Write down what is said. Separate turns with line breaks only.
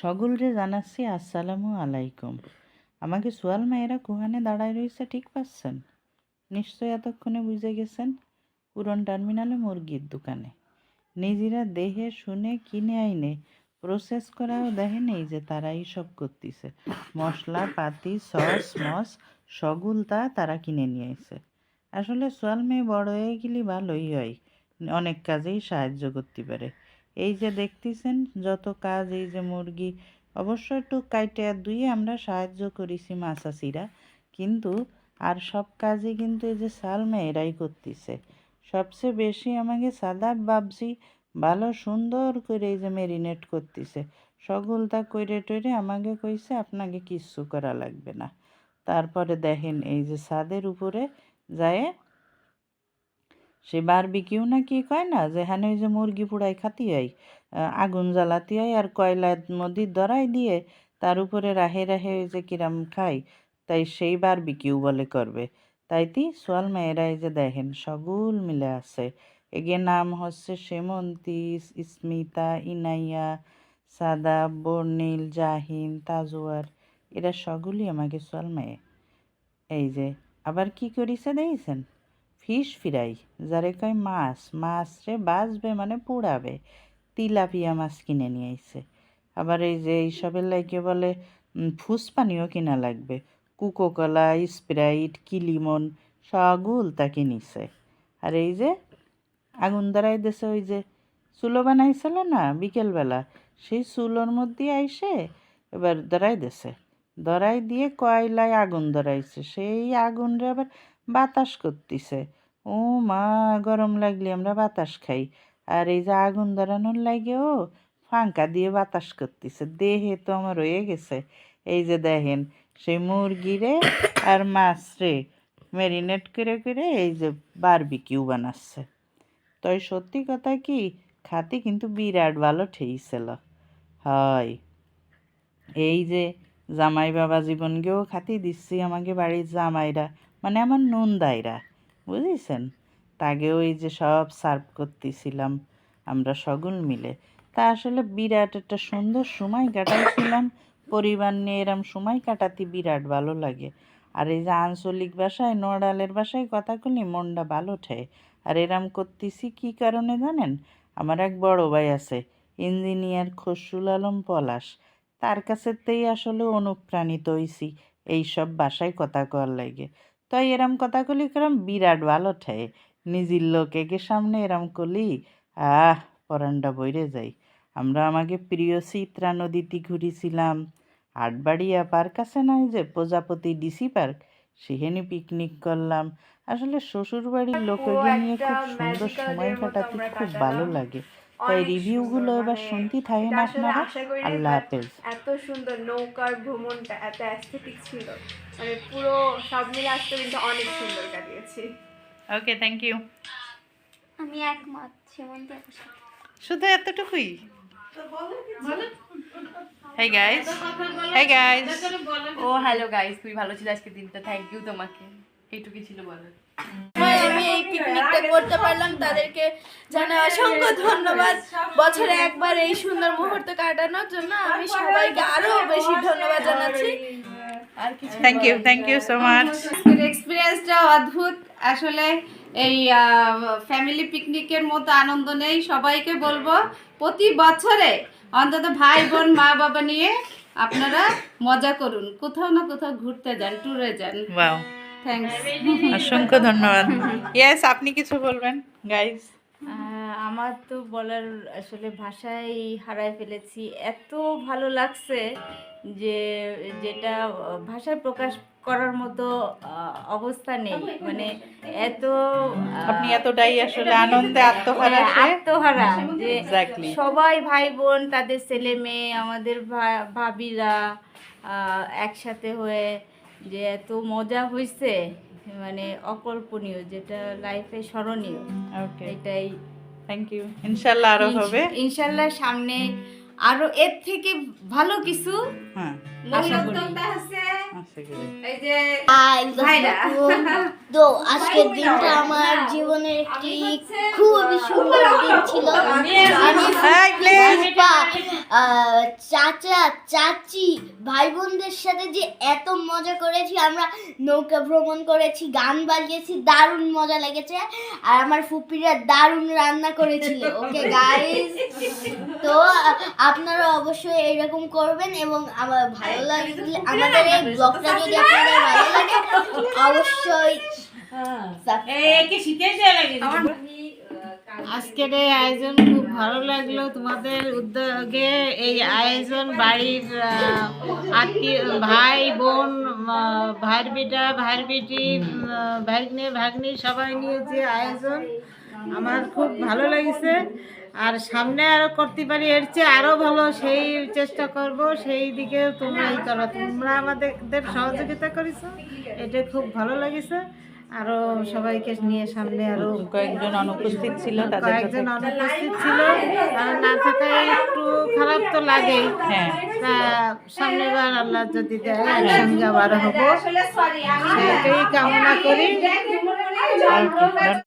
সকলরে জানাচ্ছি আসসালামু আলাইকুম। আমাকে সোয়াল মায়েরা কুহানে দাঁড়ায় রয়েছে, ঠিক পাচ্ছেন? নিশ্চয় এতক্ষণে বুঝে গেছেন পুরন টার্মিনালে মুরগির দোকানে। নিজেরা দেহে শুনে, কিনে, আইনে প্রসেস করাও দেখেন এই যে তারা সব করতেছে। মশলা, পাতি, সস, মস, সগুল তা তারা কিনে নিয়ে এসে আসলে সোয়াল মেয়ে বড় হয়ে গেলে ভালোই হয়, অনেক কাজেই সাহায্য করতে পারে। এই যে দেখতেছেন যত কাজ, এই যে মুরগি, অবশ্য একটু কাইটে ধুয়ে আমরা সাহায্য করেছি মাছাসিরা কিন্তু আর সব কাজই কিন্তু এই যে সালমা এরাই করতেছে। সবচেয়ে বেশি আমাকে সাদা বাবজি ভালো সুন্দর করে এই যে মেরিনেট করতেছে। সগুলতা কইরে টইরে আমাকে কইছে, আপনাকে কিচ্ছু করা লাগবে না। তারপরে দেখেন এই যে ছাদের উপরে যায় সে বারবিকিউ না কি কয় না যে যেখানে ওই যে মুরগি পুড়াই খাতি হয় আগুন জ্বালাতি হয় আর কয়লার মধ্যে ধরাই দিয়ে তার উপরে রাহে রাহে ওই যে কিরাম খাই তাই সেই বারবিকিউ বলে করবে। তাইতি সোয়াল মেয়েরা এই যে দেখেন সগুল মিলে আছে। এগিয়ে নাম হচ্ছে সেমন্তী স্মিতা ইনাইয়া, সাদা, বর্ণিল, জাহিন, তাজওয়ার, এরা সগুলি আমাকে সোয়াল মেয়ে। এই যে, আবার কি করিছে দেখেছেন? Fish fry. যারে কয়, মাছ মাছ রে বাজবে মানে পোড়াবে। তিলাপিয়া মাছ কিনে নিয়ে আইছে। আবার এই যে এইসবের লাগে বলে ফুসপানিও কিনা লাগবে। কোকোকলা, স্প্রাইট, কিলিমন সগুল তাকে কিনিছে। আর এই যে আগুন ধরাই দেছে ওই যে চুলো বানাইছিল না বিকেলবেলা, সেই চুলোর মধ্যে আইসে এবার ধরাই দেছে। ধরাই দিয়ে কয়লায় আগুন ধরাইছে। সেই আগুন রে আবার বাতাস করতেছে। ও মা, গরম লাগলে আমরা বাতাস খাই। আর এই যে আগুন ধরানোর লাগেও ফাঙ্কা দিয়ে বাতাস করতেছে। দেহে তো আমার রয়ে গেছে। এই যে দেখেন, সেই মুরগিরে আর মাছ রে ম্যারিনেট করে করে এই যে বারবিকিউ বানাচ্ছে। তই সত্যি কথা কি? খাতে কিন্তু বিরাট ভালো ঠেইছিল। হয়। এই যে জামাই বাবা জীবনকেও খাতি দিচ্ছি আমাকে বাড়ির জামাইরা। মানে আমার নুন দায়রা বুঝেছেন তাগেও ওই যে সব সার্ভ করতেছিলাম আমরা সকল মিলে। তা আসলে বিরাট একটা সুন্দর সময় কাটাইছিলাম। পরিবার নিয়ে এরম সময় কাটাতে বিরাট ভালো লাগে। আর এই যে আঞ্চলিক ভাষায় নোয়াডালের ভাষায় কথা কলি মনটা ভালো ঠায়। আর এরম করতেছি কি কারণে জানেন? আমার এক বড় ভাই আছে, ইঞ্জিনিয়ার খসরুল আলম পলাশ। তার কাছেতেই আসলে অনুপ্রাণিত হইছি, এইসব বাসায় কথা কওয়ার লাগে। তাই এরম কথা কলি কিরম বিরাট ভালো ঠায় নিজের লোক একে সামনে এরম কলি আহ পরানটা বইরে যাই আমরা আমাকে প্রিয় চিত্রা নদীতে ঘুরেছিলাম। আটবাড়িয়া পার্ক আছে না যে প্রজাপতি ডিসি পার্ক? সেখানে পিকনিক করলাম। আসলে শ্বশুর বাড়ির লোককে নিয়ে খুব সুন্দর সময় কাটাতে খুব ভালো লাগে। তাই রিভিউগুলো এবার শুনতে থাকেন আপনারা আল্লাহ হাফেজ।
এত সুন্দর নৌকার ভ্রমণটা এত অ্যাস্থেটিক ছিল। মানে পুরো সব মিলে আসতে কিন্তু অনেক সুন্দর কাটিয়েছি।
ওকে থ্যাংক ইউ
আমি একমত সেমন্ত
শুধু এতটুকুই? Hey guys hey guys
oh hello guys খুবই ভালো ছিল আজকে দিনটা থ্যাংক ইউ তোমাকে। এইটুকুই ছিল বলার।
আমি এই করতে পারলাম তাদেরকে জানাই অসংখ্য ধন্যবাদ। বছরে একবার এই সুন্দর মুহূর্ত কাটানোর জন্য আমি সবাইকে আরও বেশি ধন্যবাদ জানাচ্ছি।
Thank you thank you so much
এক্সপিরিয়েন্সটা অদ্ভুত। আসলে এই ফ্যামিলি পিকনিকের মতো আনন্দ নেই। সবাইকে বলব প্রতি বছরে অন্তত ভাই বোন মা বাবা নিয়ে আপনারা মজা করুন। কোথাও না কোথাও ঘুরতে যান ট্যুরে যান।
ওয়াও
থ্যাঙ্কস
অসংখ্য ধন্যবাদ। ইয়েস আপনি কিছু বলবেন গাইস
আমার তো বলার আসলে ভাষাই হারায় ফেলেছি। এত ভালো লাগছে যে যেটা ভাষায় প্রকাশ করার মতো অবস্থা নেই। মানে এত
আপনি এতটাই আসলে আনন্দে আত্মহারা
হ্যাঁ, আত্মহারা। যে সবাই ভাই বোন তাদের ছেলে মেয়ে আমাদের ভা- ভাবিরা একসাথে হয়ে যে এত মজা হয়েছে মানে অকল্পনীয় যেটা লাইফে স্মরণীয়। এটাই।
থ্যাংক ইউ ইনশাল্লাহ আরও হবে।
ইনশাল্লাহ সামনে আরও এর থেকে ভালো কিছু
হ্যাঁ।
আশা করি।
উদ্যোক্তা হচ্ছে
আশা করি
এই যে
ভাইরা তো আজকের দিনটা আমার জীবনের একটি খুবই সুন্দর দিন ছিল। আমি ফুপা, আহ, চাচা চাচি ভাই বোনদের সাথে যে এত মজা করেছি আমরা নৌকা ভ্রমণ করেছি গান বাজিয়েছি দারুণ মজা লেগেছে। আর আমার ফুপিরা দারুণ রান্না করেছিল। ওকে গাইস তো আপনারা অবশ্যই এইরকম করবেন এবং আমার ভালো লাগলে আমাদের এই ব্লগটা যদি আপনাদের ভালো লাগে অবশ্যই
আজকের এই আয়োজন খুব ভালো লাগল। তোমাদের উদ্যোগে এই আয়োজন বাড়ির আত্মীয় ভাই বোন ভাইয়ের বেটা ভাইয়ের বেটি ভাগ্নে ভাগ্নি সবাই নিয়ে যে আয়োজন। আমার খুব ভালো লেগেছে। আর সামনে আরও করতে পারি এর চেয়ে আরও ভালো সেই চেষ্টা করব সেই দিকে তোমরা ই করো। তোমরা আমাদের সহযোগিতা করেছ এটা খুব ভালো লেগেছে। আরও সবাইকে নিয়ে সামনে আরও
কয়েকজন অনুপস্থিত ছিল
কয়েকজন অনুপস্থিত ছিল আর না থাকায় একটু খারাপ তো লাগেই।
হ্যাঁ।
তা সামনেবার আল্লাহ যদি দেয় একসঙ্গে আবার হব। সেটাই কামনা করি।